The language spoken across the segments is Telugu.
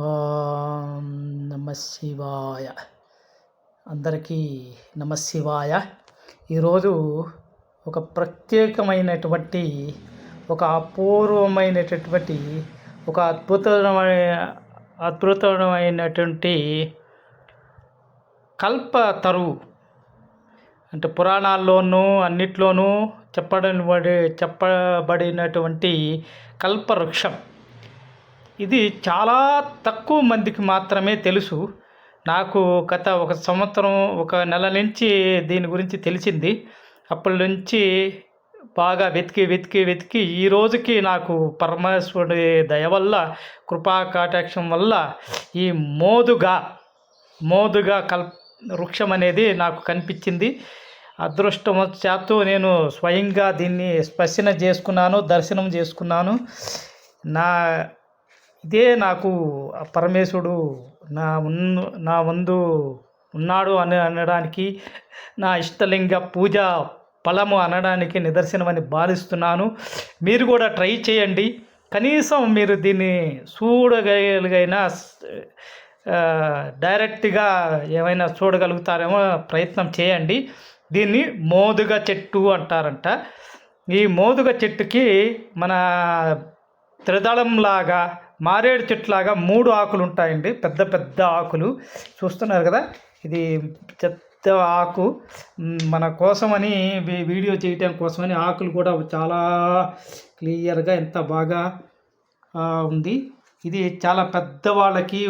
ఓం నమ శివాయ. అందరికీ నమశివాయ ఈరోజు ఒక ప్రత్యేకమైనటువంటి ఒక అపూర్వమైనటువంటి ఒక అద్భుతమైన అద్భుతమైనటువంటి కల్ప తరువు. అంటే పురాణాల్లోనూ అన్నిట్లోనూ చెప్పబడి చెప్పబడినటువంటి కల్పవృక్షం. ఇది చాలా తక్కువ మందికి మాత్రమే తెలుసు. నాకు గత ఒక సంవత్సరం ఒక నెల నుంచి దీని గురించి తెలిసింది. అప్పటి నుంచి బాగా వెతికి వెతికి వెతికి ఈ రోజుకి నాకు పరమేశ్వరుడి దయ వల్ల కృపా కటాక్షం వల్ల ఈ మోదుగా మోదుగా కల్ వృక్షం అనేది నాకు కనిపించింది. అదృష్టవశాత్తు నేను స్వయంగా దీన్ని స్పర్శన చేసుకున్నాను దర్శనం చేసుకున్నాను. నా ఇదే నాకు పరమేశుడు పరమేశ్వరుడు నా ఉన్న నా ముందు ఉన్నాడు అని అనడానికి నా ఇష్టలింగ పూజ ఫలము అనడానికి నిదర్శనమని భావిస్తున్నాను. మీరు కూడా ట్రై చేయండి. కనీసం మీరు దీన్ని చూడగలిగైనా డైరెక్ట్గా ఏమైనా చూడగలుగుతారేమో ప్రయత్నం చేయండి. దీన్ని మోదుగ చెట్టు అంటారంట. ఈ మోదుగ చెట్టుకి మన త్రిదళంలాగా మారేడు చెట్లాగా మూడు ఆకులు ఉంటాయండి. పెద్ద పెద్ద ఆకులు. చూస్తున్నారు కదా? ఇది పెద్ద ఆకు. మన కోసమని వీడియో చేయటం కోసమని ఆకులు కూడా చాలా క్లియర్గా ఎంత బాగా ఉంది. ఇది చాలా పెద్ద వాళ్ళకి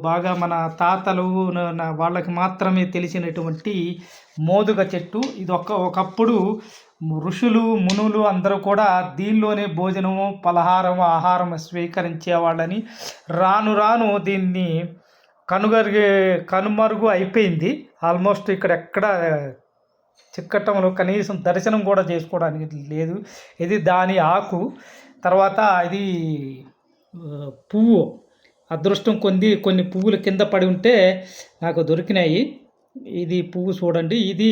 బాగా మన తాతలు వాళ్ళకి మాత్రమే తెలిసినటువంటి మోదుగ చెట్టు. ఇది ఒక ఒకప్పుడు ఋషులు మునులు అందరూ కూడా దీనిలోనే భోజనము పలహారం ఆహారం స్వీకరించేవాళ్ళని రాను రాను దీన్ని కనుగరిగే కనుమరుగు అయిపోయింది. ఆల్మోస్ట్ ఇక్కడ ఎక్కడ చిక్కటంలో కనీసం దర్శనం కూడా చేసుకోవడానికి లేదు. ఇది దాని ఆకు. తర్వాత ఇది పువ్వు. అదృష్టం కొంది కొన్ని పువ్వులు కింద పడి ఉంటే నాకు దొరికినాయి. ఇది పువ్వు చూడండి. ఇది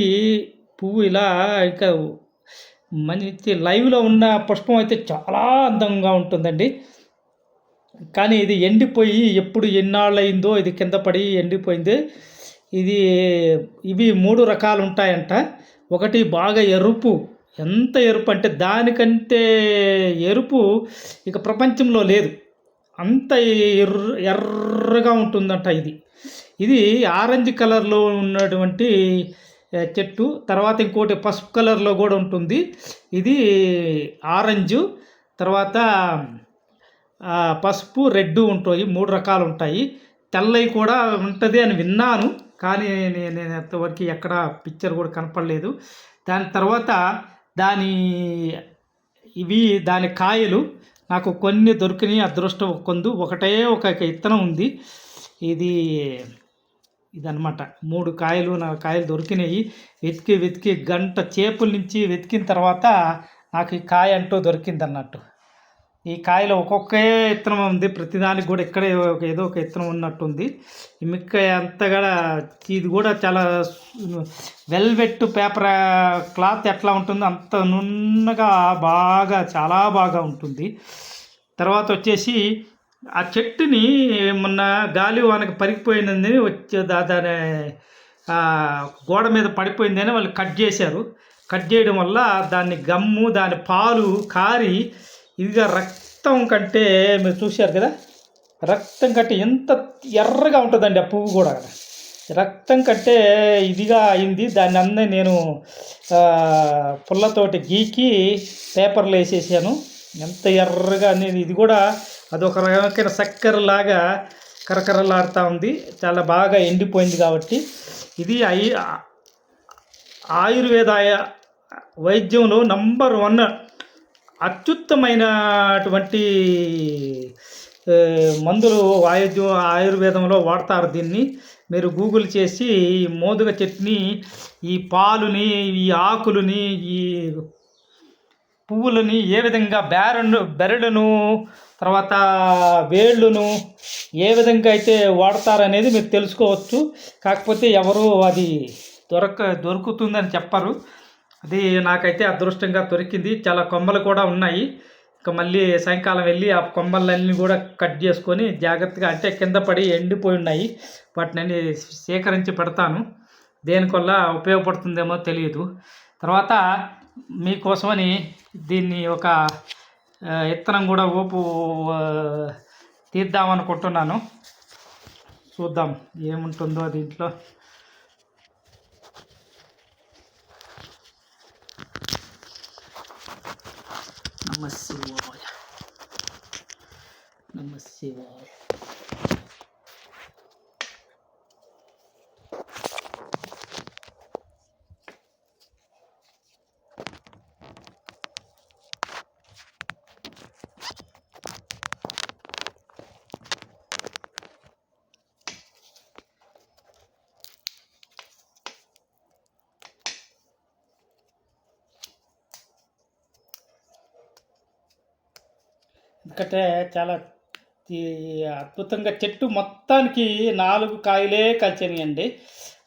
పువ్వు ఇలా ఇంకా మంచి లైవ్లో ఉన్న పుష్పం అయితే చాలా అందంగా ఉంటుందండి. కానీ ఇది ఎండిపోయి ఎప్పుడు ఎన్నాళ్ళయిందో ఇది కింద పడి ఎండిపోయింది. ఇది ఇవి మూడు రకాలు ఉంటాయంట ఒకటి బాగా ఎరుపు. ఎంత ఎరుపు అంటే దానికంటే ఎరుపు ఇక ప్రపంచంలో లేదు. అంత ఎర్ర ఎర్రగా ఉంటుందంట ఇది. ఇది ఆరెంజ్ కలర్లో ఉన్నటువంటి చెట్టు. తర్వాత ఇంకోటి పసుపు కలర్లో కూడా ఉంటుంది. ఇది ఆరెంజు. తర్వాత పసుపు రెడ్ ఉంటాయి. మూడు రకాలు ఉంటాయి. తెల్లవి కూడా ఉంటుంది అని విన్నాను. కానీ నేను ఎంతవరకు ఎక్కడ పిక్చర్ కూడా కనపడలేదు. దాని తర్వాత దాని ఇవి దాని కాయలు. నాకు కొన్ని దొరికినాయి. అదృష్టం కొందు. ఒకటే ఒక ఇత్తనం ఉంది. ఇది ఇదనమాట మూడు కాయలు నా కాయలు దొరికినాయి. వెతికి వెతికి గంట చేపుల నుంచి వెతికిన తర్వాత నాకు ఈ కాయ అంటూ దొరికింది అన్నట్టు ఈ కాయలో ఒక్కొక్కే ఇత్తనం ఉంది. ప్రతిదానికి కూడా ఇక్కడే ఏదో ఒక ఇత్తనం ఉన్నట్టుంది. ఈ మిక్క అంతగా ఇది కూడా చాలా వెల్వెట్ పేపర్ క్లాత్ ఎట్లా ఉంటుందో అంత నున్నగా బాగా చాలా బాగా ఉంటుంది. తర్వాత వచ్చేసి ఆ చెట్టుని మొన్న గాలి వానకి పరిగిపోయినది వచ్చే దాని గోడ మీద పడిపోయిందని వాళ్ళు కట్ చేశారు. కట్ చేయడం వల్ల దాన్ని గమ్ము దాని పాలు కారి ఇదిగా రక్తం కంటే మీరు చూశారు కదా రక్తం కంటే ఎంత ఎర్రగా ఉంటుందండి ఆ పువ్వు కూడా. రక్తం కంటే ఇదిగా అయింది. దాన్ని అన్నీ నేను పుల్లతోటి గీకి పేపర్లు వేసేసాను. ఎంత ఎర్రగా అనేది ఇది కూడా అదొక రకమైన చక్కెరలాగా కరకరలాడుతూ ఉంది. చాలా బాగా ఎండిపోయింది కాబట్టి. ఇది ఐ ఆయుర్వేద వైద్యంలో నంబర్ వన్ అత్యుత్తమైనటువంటి మందులు వాయుద్యం ఆయుర్వేదంలో వాడతారు దీన్ని. మీరు గూగుల్ చేసి ఈ మోదుగ చెట్ని ఈ పాలుని ఈ ఆకులని ఈ పువ్వులని ఏ విధంగా బేరను బెరడును తర్వాత వేళ్ళును ఏ విధంగా అయితే వాడతారనేది మీరు తెలుసుకోవచ్చు. కాకపోతే ఎవరు అది దొరక దొరుకుతుందని చెప్పరు. అది నాకైతే అదృష్టంగా దొరికింది. చాలా కొమ్మలు కూడా ఉన్నాయి. ఇంకా మళ్ళీ సాయంకాలం వెళ్ళి ఆ కొమ్మలన్నీ కూడా కట్ చేసుకొని జాగ్రత్తగా అంటే కింద పడి ఎండిపోయి ఉన్నాయి. వాటిని సేకరించి పెడతాను. దేనివల్ల ఉపయోగపడుతుందేమో తెలియదు. తర్వాత మీకోసమని దీన్ని ఒక విత్తనం కూడా ఊపు తీద్దామనుకుంటున్నాను చూద్దాం ఏముంటుందో దీంట్లో. నమస్తే నమస్తే ఎందుకంటే చాలా అద్భుతంగా చెట్టు మొత్తానికి నాలుగు కాయలే కలిచినాయండి.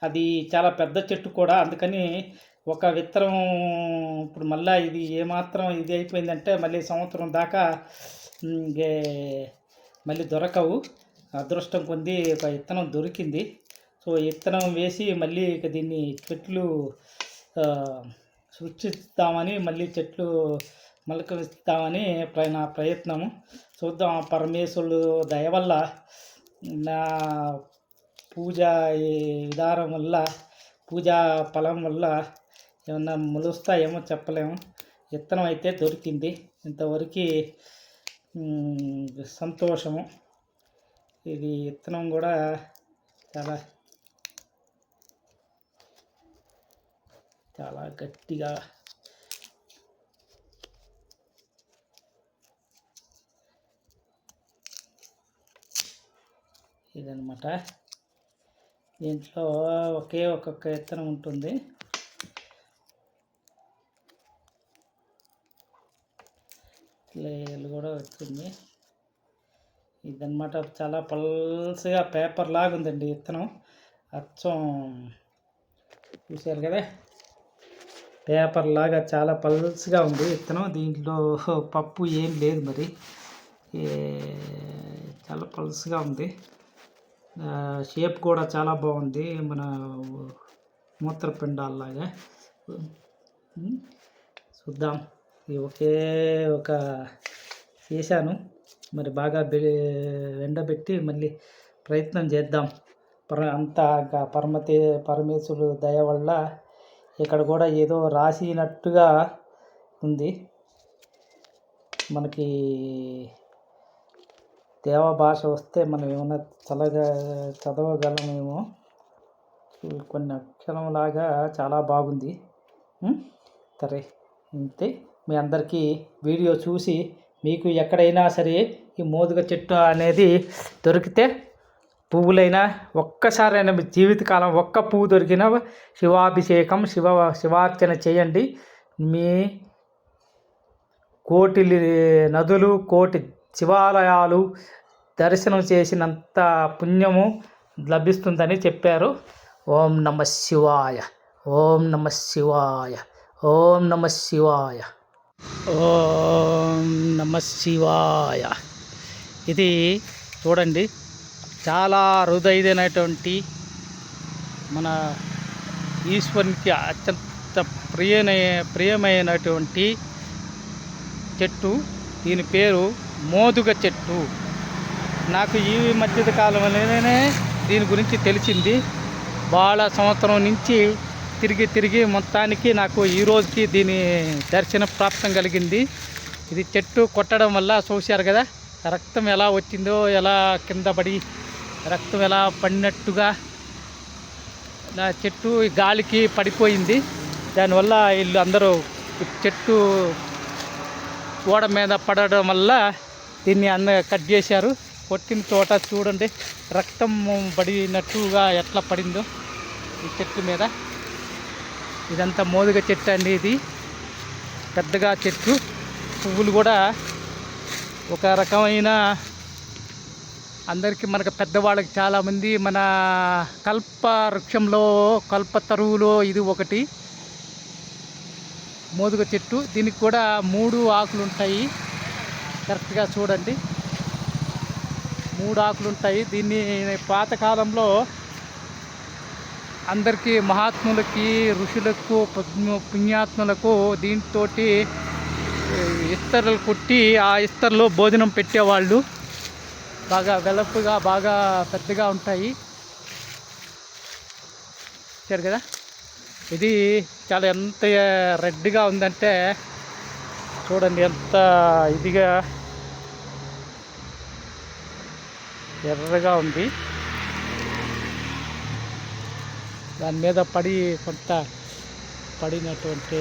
అది చాలా పెద్ద చెట్టు కూడా. అందుకని ఒక విత్తనం ఇప్పుడు మళ్ళీ ఇది ఏమాత్రం ఇది అయిపోయిందంటే మళ్ళీ సంవత్సరం దాకా ఇంకే మళ్ళీ దొరకవు. అదృష్టం పొంది ఒక విత్తనం దొరికింది. సో విత్తనం వేసి మళ్ళీ ఇక దీన్ని చెట్లు సృష్టిస్తామని మళ్ళీ చెట్లు మొలకలిస్తామని ప్ర- నా ప్రయత్నము. చూద్దాం పరమేశ్వరుడు దయ వల్ల నా పూజ విధానం వల్ల పూజా ఫలం వల్ల ఏమన్నా మొలుస్తాయేమో చెప్పలేము. విత్తనం అయితే దొరికింది. ఇంతవరకు సంతోషము. ఇది విత్తనం కూడా చాలా చాలా గట్టిగా ఇదనమాట దీంట్లో ఒకే ఒక్కొక్క విత్తనం ఉంటుంది. లేయర్లు కూడా వచ్చింది. ఇదనమాట చాలా పల్సగా పేపర్ లాగా ఉందండి విత్తనం అచ్చం చూశారు కదా? పేపర్ లాగా చాలా పల్స్గా ఉంది విత్తనం దీంట్లో పప్పు ఏం లేదు మరి. చాలా పల్స్గా ఉంది. షేప్ కూడా చాలా బాగుంది మన మూత్రపిండాల్లాగా. చూద్దాం. ఇది ఒకే ఒక చేశాను. మరి బాగా ఎండబెట్టి మళ్ళీ ప్రయత్నం చేద్దాం. పర అంతా ఇంకా పరమతే పరమేశ్వరుడు దయ వల్ల ఇక్కడ కూడా ఏదో రాసినట్టుగా ఉంది. మనకి దేవ భాష వస్తే మనం ఏమైనా చల్లగా చదవగలమేమో కొన్ని అక్షరంలాగా చాలా బాగుంది. సరే అంతే మీ అందరికీ వీడియో చూసి మీకు ఎక్కడైనా సరే ఈ మోదుగ చెట్టు అనేది దొరికితే పువ్వులైనా ఒక్కసారైనా మీ జీవితకాలం ఒక్క పువ్వు దొరికిన శివాభిషేకం శివ శివార్చన చేయండి. మీ కోటి నదులు కోటి శివాలయాలు దర్శనం చేసినంత పుణ్యము లభిస్తుందని చెప్పారు. ఓం నమ శివాయ. ఓం నమ శివాయ. ఓం నమ శివాయ. ఓం నమ శివాయ. ఇది చూడండి చాలా అరుదైనటువంటి మన ఈశ్వరునికి అత్యంత ప్రియన ప్రియమైనటువంటి చెట్టు. దీని పేరు మోదుగ చెట్టు. నాకు ఈ మధ్య కాలంలోనే దీని గురించి తెలిసింది. బాల సంవత్సరం నుంచి తిరిగి తిరిగి మొత్తానికి నాకు ఈ రోజుకి దీని దర్శన ప్రాప్తం కలిగింది. ఇది చెట్టు కొట్టడం వల్ల చూశారు కదా రక్తం ఎలా వచ్చిందో ఎలా కింద పడి రక్తం ఎలా పడినట్టుగా నా చెట్టు గాలికి పడిపోయింది. దానివల్ల వీళ్ళు అందరూ చెట్టు ఓడ మీద పడడం వల్ల దీన్ని అన్న కట్ చేశారు. కొట్టిన చోట చూడండి రక్తం పడినట్టుగా ఎట్లా పడిందో ఈ చెట్టు మీద. ఇదంతా మోదుగ చెట్టు అండి ఇది. పెద్దగా చెట్టు. పువ్వులు కూడా ఒక రకమైన అందరికీ మనకు పెద్దవాళ్ళకి చాలామంది మన కల్ప వృక్షంలో కల్ప తరువులో ఇది ఒకటి. మోదుగ చెట్టు. దీనికి కూడా మూడు ఆకులు ఉంటాయి. కరెక్ట్గా చూడండి. మూడు ఆకులు ఉంటాయి. దీన్ని పాతకాలంలో అందరికీ మహాత్ములకి ఋషులకు పుణ్య- పుణ్యాత్ములకు దీంతో ఇస్తర్లు కుట్టి ఆ ఇస్తర్లో భోజనం పెట్టేవాళ్ళు. బాగా వెలపుగా బాగా పెద్దగా ఉంటాయి. చూశారు కదా? ఇది చాలా ఎంత రెడ్గా ఉందంటే చూడండి ఎంత ఇదిగా ఎర్రగా ఉంది. దాని మీద పడి కొంత పడినటువంటి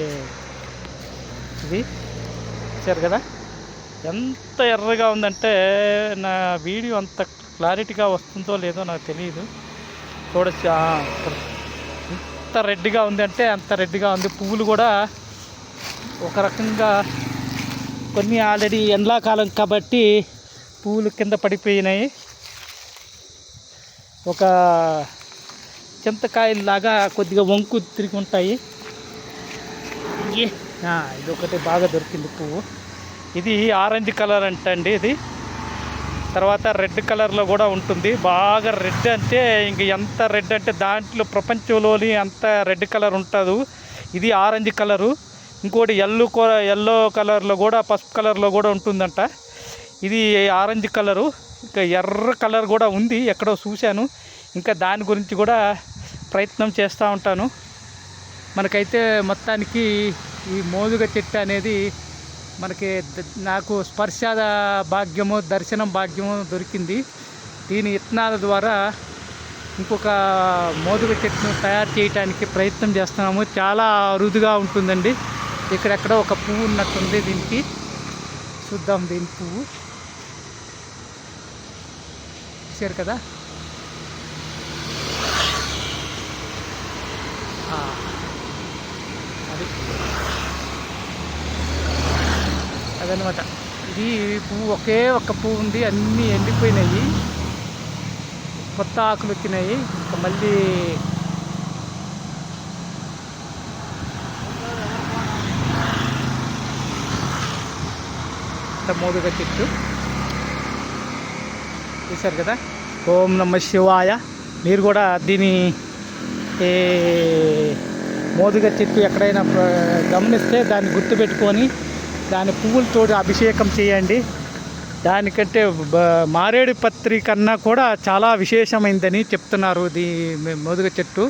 ఇది. చూశారు కదా? ఎంత ఎర్రగా ఉందంటే నా వీడియో అంత క్లారిటీగా వస్తుందో లేదో నాకు తెలియదు చూడొచ్చు. ఎంత రెడ్గా ఉంది అంటే అంత రెడ్గా ఉంది. పువ్వులు కూడా ఒక రకంగా కొన్ని ఆల్రెడీ ఎండాకాలం కాబట్టి పువ్వులు కింద పడిపోయినాయి. ఒక చింతకాయలాగా కొద్దిగా వంకు తిరిగి ఉంటాయి. ఇది ఒకటి బాగా దొరికింది పువ్వు. ఇది ఆరెంజ్ కలర్ అంటండి ఇది. తర్వాత రెడ్ కలర్లో కూడా ఉంటుంది. బాగా రెడ్ అంటే ఇంక ఎంత రెడ్ అంటే దాంట్లో ప్రపంచంలోని అంత రెడ్ కలర్ ఉంటుంది. ఇది ఆరెంజ్ కలరు. ఇంకోటి ఎల్లో కో ఎల్లో కలర్లో కూడా పసుపు కలర్లో కూడా ఉంటుందంట. ఇది ఆరెంజ్ కలరు. ఇంకా ఎర్ర కలర్ కూడా ఉంది. ఎక్కడో చూశాను. ఇంకా దాని గురించి కూడా ప్రయత్నం చేస్తూ ఉంటాను. మనకైతే మొత్తానికి ఈ మోదుగ చెట్టు అనేది మనకి నాకు స్పర్శ భాగ్యము దర్శనం భాగ్యము దొరికింది. దీని విత్తనాల ద్వారా ఇంకొక మోదుగ చెట్టును తయారు చేయడానికి ప్రయత్నం చేస్తున్నాము. చాలా అరుదుగా ఉంటుందండి. ఇక్కడెక్కడ ఒక పువ్వు ఉన్నట్టుంది దీనికి. చూద్దాం దీని పువ్వు. చూసారు కదా? అది. అదనమాట ఇది పువ్వు ఒకే ఒక్క పువ్వు ఉంది. అన్నీ ఎండిపోయినాయి. కొత్త ఆకులు ఎక్కినాయి ఇంకా మళ్ళీ అంత మోదుగా చెట్టు. చూశారు కదా? ఓం నమ శివాయ. మీరు కూడా దీని మోదుగా మోదుగ చెట్టు ఎక్కడైనా గమనిస్తే దాన్ని గుర్తుపెట్టుకొని దాని పువ్వులతో అభిషేకం చేయండి. దానికంటే మారేడు పత్రి కన్నా కూడా చాలా విశేషమైందని చెప్తున్నారు దీ మోదుగ చెట్టు.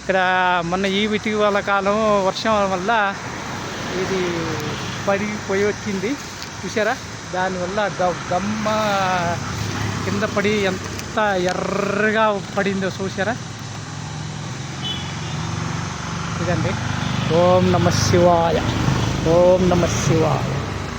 ఇక్కడ మొన్న ఈ ఇటీవల కాలం వర్షం వల్ల ఇది పడిపోయి వచ్చింది. చూసారా దానివల్ల గ- గమ్మ కింద పడి ఎంత ఎర్రగా పడిందో చూసారా ఇదండి. ఓం నమ శివాయ. ఓం నమ శివాయ.